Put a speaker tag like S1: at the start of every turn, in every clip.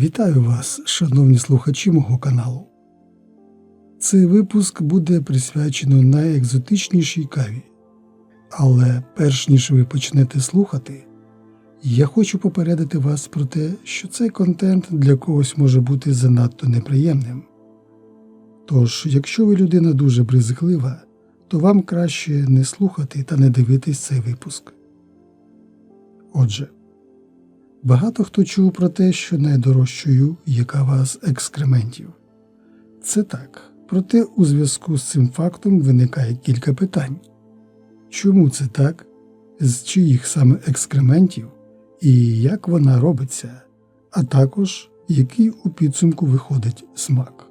S1: Вітаю вас, шановні слухачі мого каналу. Цей випуск буде присвячено найекзотичнішій каві. Але перш ніж ви почнете слухати, я хочу попередити вас про те, що цей контент для когось може бути занадто неприємним. Тож, якщо ви людина дуже брезглива, то вам краще не слухати та не дивитись цей випуск. Отже, багато хто чув про те, що найдорожчою є кава з екскрементів. Це так, проте у зв'язку з цим фактом виникає кілька питань. Чому це так, з чиїх саме екскрементів і як вона робиться, а також який у підсумку виходить смак.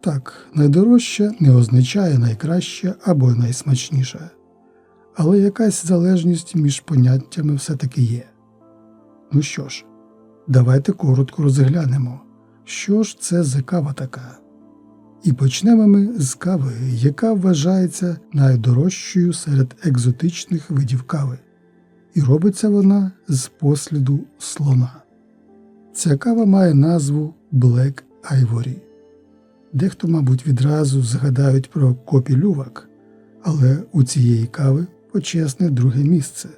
S1: Так, найдорожча не означає найкраща або найсмачніша, але якась залежність між поняттями все-таки є. Ну що ж, давайте коротко розглянемо, що ж це за кава така. І почнемо ми з кави, яка вважається найдорожчою серед екзотичних видів кави, і робиться вона з посліду слона. Ця кава має назву Black Ivory. Дехто, мабуть, відразу згадають про копі лювак, але у цієї кави почесне друге місце.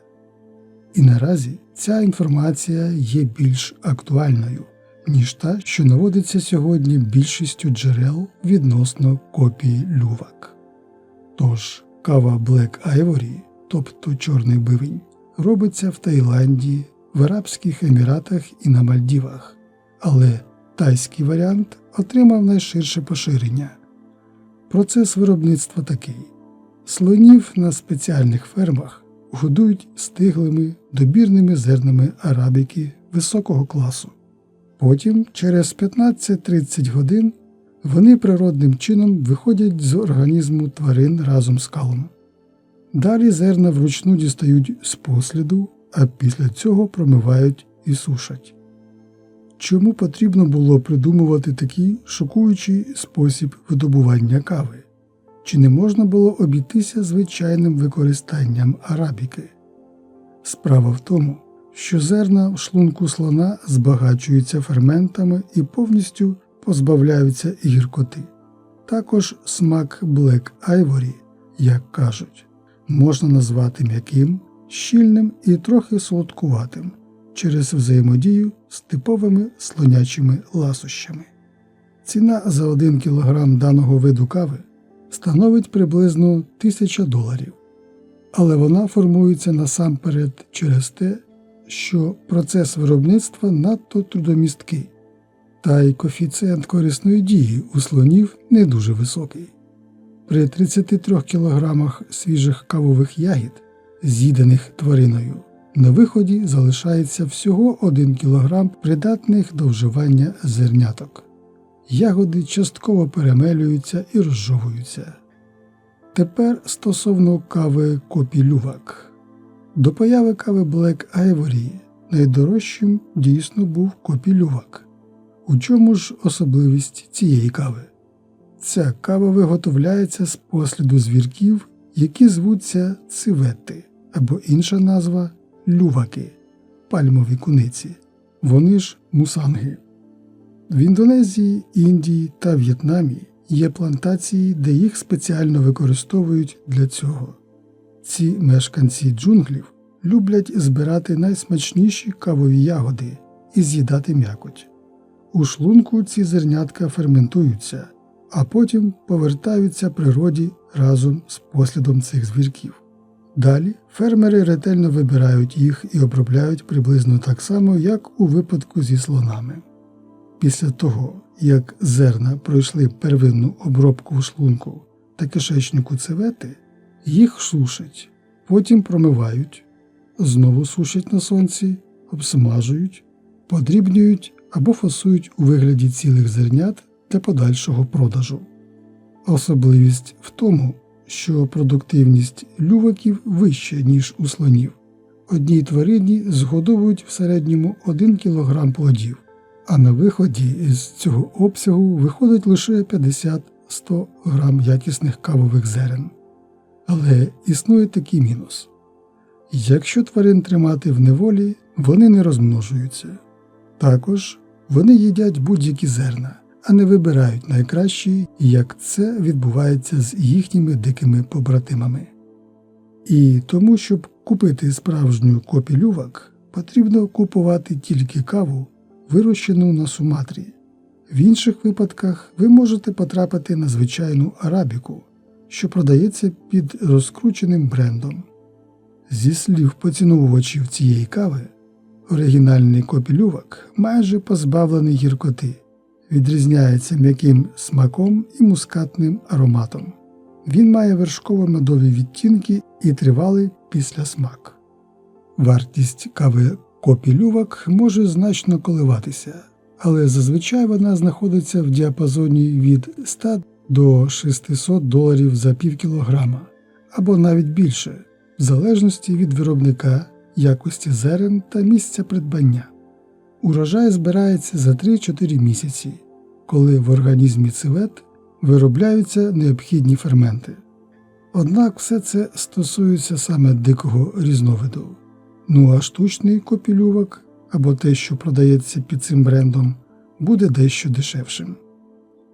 S1: І наразі ця інформація є більш актуальною, ніж та, що наводиться сьогодні більшістю джерел відносно копії лювак. Тож кава Black Ivory, тобто чорний бивень, робиться в Таїланді, в Арабських Еміратах і на Мальдівах, але тайський варіант отримав найширше поширення. Процес виробництва такий: слонів на спеціальних фермах годують стиглими добірними зернами арабіки високого класу. Потім, через 15-30 годин, вони природним чином виходять з організму тварин разом з калом. Далі зерна вручну дістають з посліду, а після цього промивають і сушать. Чому потрібно було придумувати такий шокуючий спосіб видобування кави? Чи не можна було обійтися звичайним використанням арабіки? Справа в тому, що зерна в шлунку слона збагачуються ферментами і повністю позбавляються гіркоти. Також смак Black Ivory, як кажуть, можна назвати м'яким, щільним і трохи солодкуватим через взаємодію з типовими слонячими ласощами. Ціна за 1 кг даного виду кави становить приблизно 1000 доларів, але вона формується насамперед через те, що процес виробництва надто трудомісткий, та й коефіцієнт корисної дії у слонів не дуже високий. При 33 кг свіжих кавових ягід, з'їдених твариною, на виході залишається всього 1 кг придатних до вживання зерняток. Ягоди частково перемелюються і розжовуються. Тепер стосовно кави копілювак. До появи кави Black Ivory найдорожчим дійсно був копілювак. У чому ж особливість цієї кави? Ця кава виготовляється з посліду звірків, які звуться цивети, або інша назва люваки, пальмові куниці, вони ж мусанги. В Індонезії, Індії та В'єтнамі є плантації, де їх спеціально використовують для цього. Ці мешканці джунглів люблять збирати найсмачніші кавові ягоди і з'їдати м'якоть. У шлунку ці зернятка ферментуються, а потім повертаються природі разом з послідом цих звірків. Далі фермери ретельно вибирають їх і обробляють приблизно так само, як у випадку зі слонами. Після того, як зерна пройшли первинну обробку шлунку та кишечнику цевети, їх сушать, потім промивають, знову сушать на сонці, обсмажують, подрібнюють або фасують у вигляді цілих зернят для подальшого продажу. Особливість в тому, що продуктивність люваків вища, ніж у слонів. Одній тварині згодовують в середньому 1 кг плодів, а на виході з цього обсягу виходить лише 50-100 грам якісних кавових зерен. Але існує такий мінус. Якщо тварин тримати в неволі, вони не розмножуються. Також Вони їдять будь-які зерна, а не вибирають найкращі, як це відбувається з їхніми дикими побратимами. І тому, щоб купити справжню копілювак, потрібно купувати тільки каву, вирощену на Суматрі. В інших випадках ви можете потрапити на звичайну арабіку, що продається під розкрученим брендом. Зі слів поціновувачів цієї кави, оригінальний копілювак майже позбавлений гіркоти, відрізняється м'яким смаком і мускатним ароматом. Він має вершково-медові відтінки і тривалий післясмак. Вартість кави копілювак може значно коливатися, але зазвичай вона знаходиться в діапазоні від 100 до 600 доларів за пів кілограма, або навіть більше, в залежності від виробника, якості зерен та місця придбання. Урожай збирається за 3-4 місяці, коли в організмі цивет виробляються необхідні ферменти. Однак все це стосується саме дикого різновиду. Ну а штучний копілювак або те, що продається під цим брендом, буде дещо дешевшим.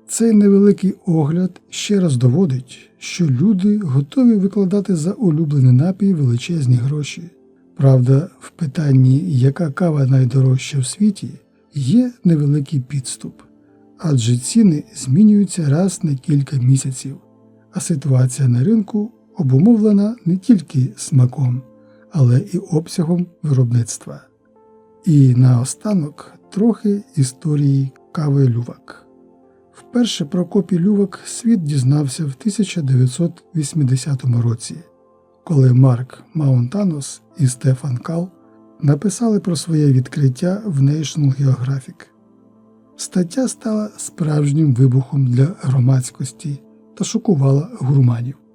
S1: Цей невеликий огляд ще раз доводить, що люди готові викладати за улюблений напій величезні гроші. Правда, в питанні, яка кава найдорожча в світі, є невеликий підступ, адже ціни змінюються раз на кілька місяців, а ситуація на ринку обумовлена не тільки смаком, але і обсягом виробництва. І наостанок трохи історії кави лювак. Вперше про копі лювак світ дізнався в 1980 році, коли Марк Маунтанос і Стефан Кал написали про своє відкриття в National Geographic. Стаття стала справжнім вибухом для громадськості та шокувала гурманів.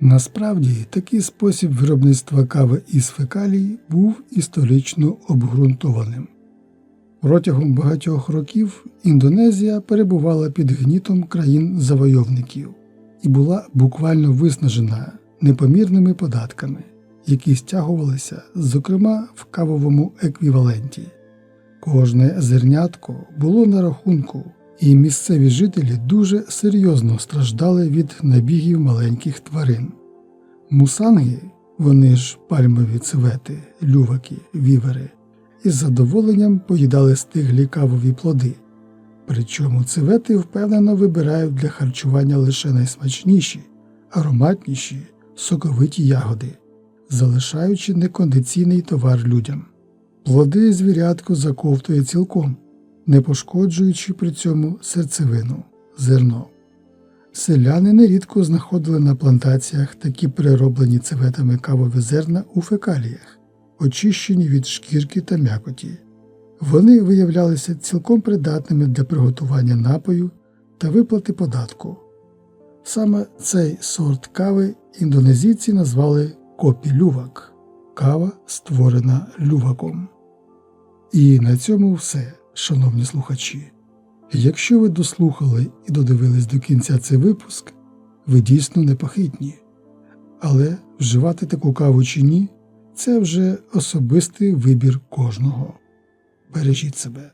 S1: Насправді, такий спосіб виробництва кави із фекалій був історично обґрунтованим. Протягом багатьох років Індонезія перебувала під гнітом країн-завойовників і була буквально виснажена непомірними податками, які стягувалися, зокрема в кавовому еквіваленті. Кожне зернятко було на рахунку, і місцеві жителі дуже серйозно страждали від набігів маленьких тварин. Мусанги, вони ж пальмові цвети, люваки, вівери, із задоволенням поїдали стиглі кавові плоди. Причому цвети впевнено вибирають для харчування лише найсмачніші, ароматніші, соковиті ягоди, залишаючи некондиційний товар людям. Плоди звірятко заковтує цілком, не пошкоджуючи при цьому серцевину, зерно. Селяни нерідко знаходили на плантаціях такі перероблені цеветами кавові зерна у фекаліях, очищені від шкірки та м'якоті. Вони виявлялися цілком придатними для приготування напою та виплати податку. Саме цей сорт кави індонезійці назвали копі лювак кава, створена люваком. І на цьому все, шановні слухачі. Якщо ви дослухали і додивились до кінця цей випуск, ви дійсно непохитні. Але вживати таку каву чи ні, це вже особистий вибір кожного. Бережіть себе.